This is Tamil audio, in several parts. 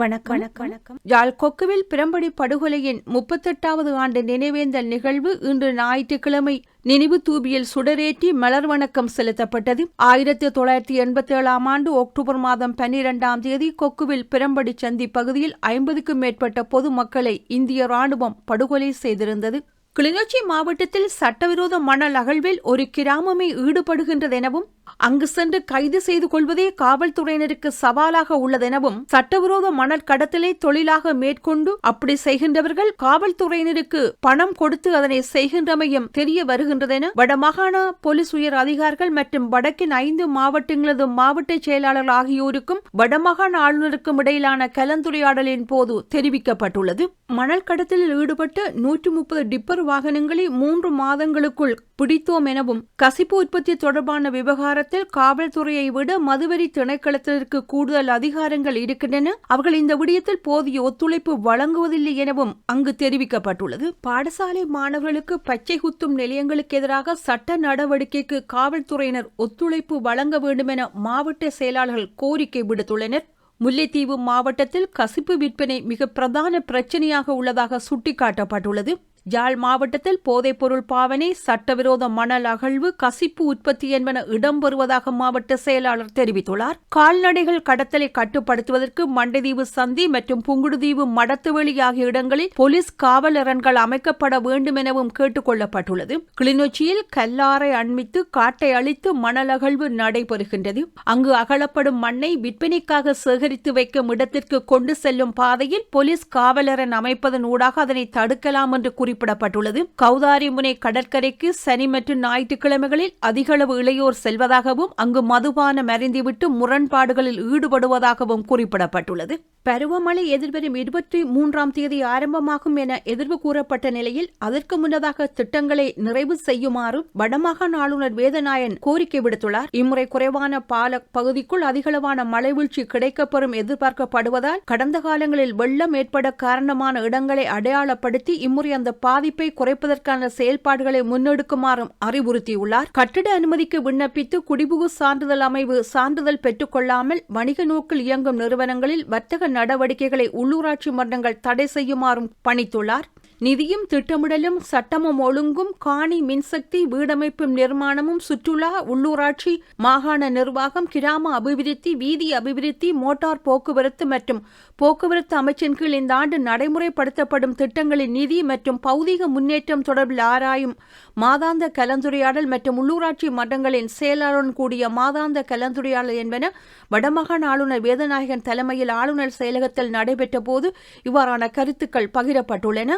வணக்கம். வணக்கம். யாழ் கொக்குவில் பிரம்படி படுகொலையின் முப்பத்தெட்டாவது ஆண்டு நினைவேந்தல் நிகழ்வு இன்று ஞாயிற்றுக்கிழமை நினைவு தூபியில் சுடரேற்றி மலர் வணக்கம் செலுத்தப்பட்டது. ஆயிரத்தி தொள்ளாயிரத்தி எண்பத்தி ஏழாம் ஆண்டு அக்டோபர் மாதம் பன்னிரெண்டாம் தேதி கொக்குவில் பிரம்படி சந்தி பகுதியில் ஐம்பதுக்கும் மேற்பட்ட பொதுமக்களை இந்திய ராணுவம் படுகொலை செய்திருந்தது. கிளிநொச்சி மாவட்டத்தில் சட்டவிரோத மணல் அகழ்வில் ஒரு கிராமமே ஈடுபடுகின்றதெனவும் அங்கு சென்று கைது செய்து கொள்வதே காவல்துறையினருக்கு சவாலாக உள்ளதெனவும் சட்டவிரோத மணல் கடத்தலை தொழிலாக மேற்கொண்டு அப்படி செய்கின்றவர்கள் காவல்துறையினருக்கு பணம் கொடுத்து அதனை செய்கின்றமையும் தெரிய வருகின்றதென வடமாகாண போலீஸ் உயர் அதிகாரிகள் மற்றும் வடக்கின் ஐந்து மாவட்டங்களது மாவட்ட செயலாளர் ஆகியோருக்கும் வடமாகாண ஆளுநருக்கும் இடையிலான கலந்துரையாடலின் போது தெரிவிக்கப்பட்டுள்ளது. மணல் கடத்தலில் ஈடுபட்ட நூற்று முப்பது டிப்பர் வாகனங்களை மூன்று மாதங்களுக்குள் பிடித்தோம் எனவும் கசிப்பு உற்பத்தி தொடர்பான விவகாரம் விவகாரத்தில் காவல்துறையை விட மதுவரி திணைக்களத்திற்கு கூடுதல் அதிகாரங்கள் இருக்கின்றன. அவர்கள் இந்த விடயத்தில் போதிய ஒத்துழைப்பு வழங்குவதில்லை எனவும் அங்கு தெரிவிக்கப்பட்டுள்ளது. பாடசாலை மாணவர்களுக்கு பச்சை குத்தும் நிலையங்களுக்கு எதிராக சட்ட நடவடிக்கைக்கு காவல்துறையினர் ஒத்துழைப்பு வழங்க வேண்டும் என மாவட்ட செயலாளர்கள் கோரிக்கை விடுத்துள்ளனர். முல்லைத்தீவு மாவட்டத்தில் கசிப்பு விற்பனை மிக பிரதான பிரச்சனையாக உள்ளதாக சுட்டிக்காட்டப்பட்டுள்ளது. யாழ் மாவட்டத்தில் போதைப்பொருள் பாவனை சட்டவிரோத மணல் அகழ்வு கசிப்பு உற்பத்தி என்பன இடம்பெறுவதாக மாவட்ட செயலாளர் தெரிவித்துள்ளார். கால்நடைகள் கடத்தலை கட்டுப்படுத்துவதற்கு மண்டைதீவு சந்தி மற்றும் புங்குடுதீவு மடத்துவெளி ஆகிய இடங்களில் போலீஸ் காவலரண்கள் அமைக்கப்பட வேண்டும் எனவும் கேட்டுக் கொள்ளப்பட்டுள்ளது. கிளிநொச்சியில் கல்லாரை அண்மித்து காட்டை அழித்து மணல் அகழ்வு நடைபெறுகின்றது. அங்கு அகழப்படும் மண்ணை விற்பனைக்காக சேகரித்து வைக்கும் இடத்திற்கு கொண்டு செல்லும் பாதையில் போலீஸ் காவலரன் அமைப்பதன் ஊடாக அதனை தடுக்கலாம் என்று குறிப்பிடப்பட்டுள்ளது. கௌதாரிமுனை கடற்கரைக்கு சனி மற்றும் ஞாயிற்றுக்கிழமைகளில் அதிகளவு இளையோர் செல்வதாகவும் அங்கு மதுபானம் அறிந்துவிட்டு முரண்பாடுகளில் ஈடுபடுவதாகவும் குறிப்பிடப்பட்டுள்ளது. பருவமழை எதிர்வரும் இருபத்தி மூன்றாம் தேதி ஆரம்பமாகும் என எதிர்வு கூறப்பட்ட நிலையில் அதற்கு முன்னதாக திட்டங்களை நிறைவு செய்யுமாறு வடமாகாண ஆளுநர் வேதநாயன் கோரிக்கை விடுத்துள்ளார். இம்முறை குறைவான பால பகுதிக்குள் அதிகளவான மழைவீழ்ச்சி கிடைக்கப்பெறும் எதிர்பார்க்கப்படுவதால் கடந்த காலங்களில் வெள்ளம் ஏற்பட காரணமான இடங்களை அடையாளப்படுத்தி இம்முறை அந்த பாதிப்பை குறைப்பதற்கான செயல்பாடுகளை முன்னெடுக்குமாறும் அறிவுறுத்தியுள்ளார். கட்டிட அனுமதிக்கு விண்ணப்பித்து குடிபுகு சான்றிதழ் அமைவு சான்றிதழ் பெற்றுக் கொள்ளாமல் வணிக நோக்கில் இயங்கும் நிறுவனங்களில் வர்த்தக நடவடிக்கைகளை உள்ளூராட்சி மன்றங்கள் தடை செய்யுமாறும் பணித்துள்ளார். நிதியும் திட்டமிடலும் சட்டமும் ஒழுங்கும் காணி மின்சக்தி வீடமைப்பும் நிர்மாணமும் சுற்றுலா உள்ளூராட்சி மாகாண நிர்வாகம் கிராம அபிவிருத்தி வீதி அபிவிருத்தி மோட்டார் போக்குவரத்து மற்றும் போக்குவரத்து அமைச்சின் கீழ் இந்த ஆண்டு நடைமுறைப்படுத்தப்படும் திட்டங்களின் நிதி மற்றும் பௌதிக முன்னேற்றம் தொடர்பில் ஆராயும் மாதாந்த கலந்துரையாடல் மற்றும் உள்ளூராட்சி மன்றங்களின் செயலாளருடன் கூடிய மாதாந்த கலந்துரையாடல் என்பன வடமாகாண ஆளுநர் வேதநாயகன் தலைமையில் ஆளுநர் செயலகத்தில் நடைபெற்ற போது இவ்வாறான கருத்துக்கள் பகிரப்பட்டுள்ளன.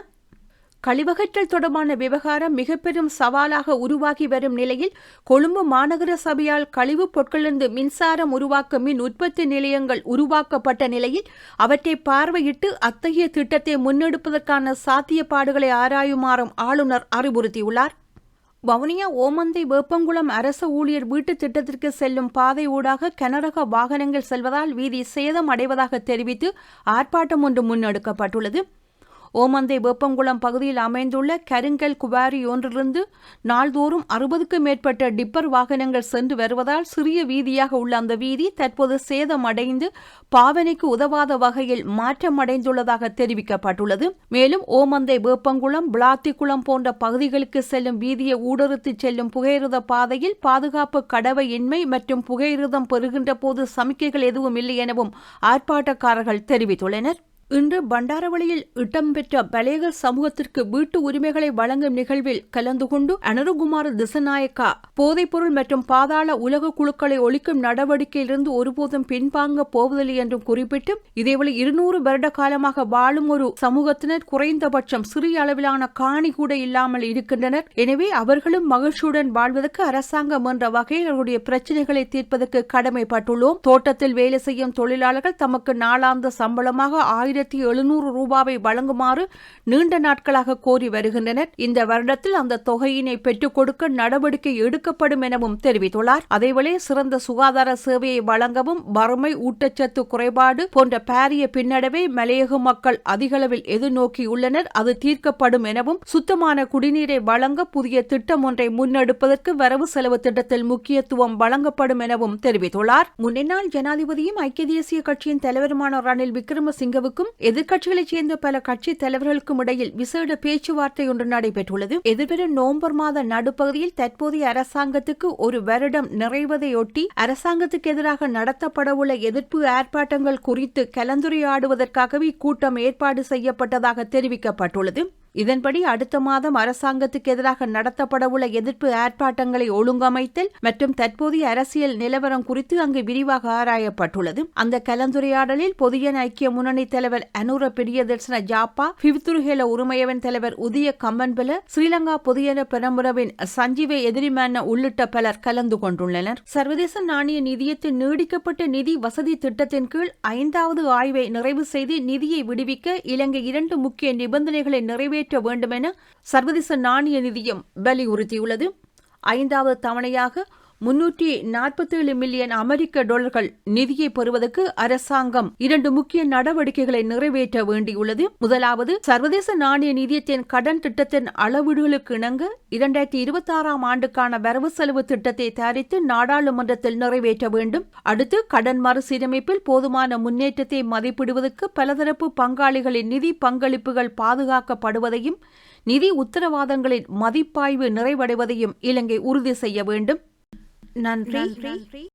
கழிவகற்றல் தொடர்பான விவகாரம் மிக பெரும் சவாலாக உருவாகி வரும் நிலையில் கொழும்பு மாநகர சபையால் கழிவுப் பொருட்களிலிருந்து மின்சாரம் உருவாக்கும் மின் உற்பத்தி நிலையங்கள் உருவாக்கப்பட்ட நிலையில் அவற்றை பார்வையிட்டு அத்தகைய திட்டத்தை முன்னெடுப்பதற்கான சாத்தியப்பாடுகளை ஆராயுமாறும் ஆளுநர் அறிவுறுத்தியுள்ளார். வவுனியா ஓமந்தை வேப்பங்குளம் அரச ஊழியர் வீட்டு திட்டத்திற்கு செல்லும் பாதை ஊடாக கனரக வாகனங்கள் செல்வதால் வீதி சேதம் அடைவதாக தெரிவித்து ஆர்ப்பாட்டம் ஒன்று முன்னெடுக்கப்பட்டுள்ளது. ஓமந்தை வேப்பங்குளம் பகுதியில் அமைந்துள்ள கருங்கல் குவாரி ஒன்றிலிருந்து நாள்தோறும் அறுபதுக்கும் மேற்பட்ட டிப்பர் வாகனங்கள் சென்று வருவதால் சிறிய வீதியாக உள்ள அந்த வீதி தற்போது சேதமடைந்து பாவனைக்கு உதவாத வகையில் மாற்றமடைந்துள்ளதாக தெரிவிக்கப்பட்டுள்ளது. மேலும் ஓமந்தை வேப்பங்குளம் பிளாத்திக்குளம் போன்ற பகுதிகளுக்கு செல்லும் வீதியை ஊடறுத்து செல்லும் புகையிரத பாதையில் பாதுகாப்பு கடவையின்மை மற்றும் புகையிரதம் பெறுகின்ற போது சமிக்கைகள் எதுவும் இல்லை எனவும் ஆர்ப்பாட்டக்காரர்கள் தெரிவித்துள்ளனர். இன்று பண்டாரவளியில் இடம்பெற்ற பலேக சமூகத்திற்கு வீட்டு உரிமைகளை வழங்கும் நிகழ்வில் கலந்து கொண்டு அனருகுமார் திசநாயக்கா போதைப்பொருள் மற்றும் பாதாள உலக குழுக்களை ஒழிக்கும் நடவடிக்கையிலிருந்து ஒருபோதும் பின்வாங்க போவதில்லை என்றும் குறிப்பிட்டு இதேவேளை இருநூறு வருட காலமாக வாழும் ஒரு சமூகத்தினர் குறைந்தபட்சம் சிறிய அளவிலான காணி கூட இல்லாமல் இருக்கின்றனர். எனவே அவர்களும் மகிழ்ச்சியுடன் வாழ்வதற்கு அரசாங்கம் என்ற வகையில் அவருடைய பிரச்சனைகளை தீர்ப்பதற்கு கடமைப்பட்டுள்ளோம். தோட்டத்தில் வேலை செய்யும் தொழிலாளர்கள் தமக்கு நாளாந்த சம்பளமாக ஆயிரம் ஆயிரத்தி எழுநூறு ரூபாவை வழங்குமாறு நீண்ட நாட்களாக கோரி வருகின்றனர். இந்த வருடத்தில் அந்த தொகையினை பெற்றுக் கொடுக்க நடவடிக்கை எடுக்கப்படும் எனவும் தெரிவித்துள்ளார். அதேவேளை சிறந்த சுகாதார சேவையை வழங்கவும் வறுமை ஊட்டச்சத்து குறைபாடு போன்ற பாரிய பின்னடைவை மலையக மக்கள் அதிகளவில் எதிர்நோக்கியுள்ளனர். அது தீர்க்கப்படும் எனவும் சுத்தமான குடிநீரை வழங்க புதிய திட்டம் ஒன்றை முன்னெடுப்பதற்கு வரவு செலவு திட்டத்தில் முக்கியத்துவம் வழங்கப்படும் எனவும் தெரிவித்துள்ளார். முன்னாள் ஜனாதிபதியும் ஐக்கிய தேசிய கட்சியின் தலைவருமான ரணில் விக்ரமசிங்கவுக்கும் எதிர்க்கட்சிகளைச் சேர்ந்த பல கட்சி தலைவர்களுக்கும் இடையில் விசேட பேச்சுவார்த்தை ஒன்று நடைபெற்றுள்ளது. எதிர்வரும் நவம்பர் மாத நடுப்பகுதியில் தற்போதைய அரசாங்கத்துக்கு ஒரு வருடம் நிறைவதையொட்டி அரசாங்கத்துக்கு எதிராக நடத்தப்படவுள்ள எதிர்ப்பு ஆர்ப்பாட்டங்கள் குறித்து கலந்துரையாடுவதற்காகவே இக்கூட்டம் ஏற்பாடு செய்யப்பட்டதாக தெரிவிக்கப்பட்டுள்ளது. இதன்படி அடுத்த மாதம் அரசாங்கத்துக்கு எதிராக நடத்தப்படவுள்ள எதிர்ப்பு ஆர்ப்பாட்டங்களை ஒழுங்கமைத்தல் மற்றும் தற்போதைய அரசியல் நிலவரம் குறித்து அங்கு விரிவாக ஆராயப்பட்டுள்ளது. அந்த கலந்துரையாடலில் பொதுஜன ஐக்கிய முன்னணி தலைவர் அனுர பிரியதர்சன ஜாப்பா பிவித்துருகேல உரிமையவன் தலைவர் உதய கம்பன்பல ஸ்ரீலங்கா பொதுஜன பெரமுரவின் சஞ்சீவ எதிரிமான உள்ளிட்ட பலர் கலந்து கொண்டுள்ளனர். சர்வதேச நாணய நிதியத்தின் நீடிக்கப்பட்ட நிதி வசதி திட்டத்தின் கீழ் ஐந்தாவது ஆய்வை நிறைவு செய்து நிதியை விடுவிக்க இலங்கை இரண்டு முக்கிய நிபந்தனைகளை நிறைவேற்ற நிறைவேற்ற வேண்டும் என சர்வதேச நாணய நிதியம் வலியுறுத்தியுள்ளது. ஐந்தாவது தவணையாக முன்னூற்றி நாற்பத்தேழு மில்லியன் அமெரிக்க டாலர்கள் நிதியை பெறுவதற்கு அரசாங்கம் இரண்டு முக்கிய நடவடிக்கைகளை நிறைவேற்ற வேண்டியுள்ளது. முதலாவது சர்வதேச நாணய நிதியத்தின் கடன் திட்டத்தின் அளவீடுகளுக்கு இணங்க இரண்டாயிரத்தி இருபத்தி ஆறாம் ஆண்டுக்கான வரவு செலவு திட்டத்தை தயாரித்து நாடாளுமன்றத்தில் நிறைவேற்ற வேண்டும். அடுத்து கடன் மறுசீரமைப்பில் போதுமான முன்னேற்றத்தை மதிப்பிடுவதற்கு பலதரப்பு பங்காளிகளின் நிதி பங்களிப்புகள் பாதுகாக்கப்படுவதையும் நிதி உத்தரவாதங்களின் மதிப்பாய்வு நிறைவடைவதையும் இலங்கை உறுதி செய்ய வேண்டும். நன்றி.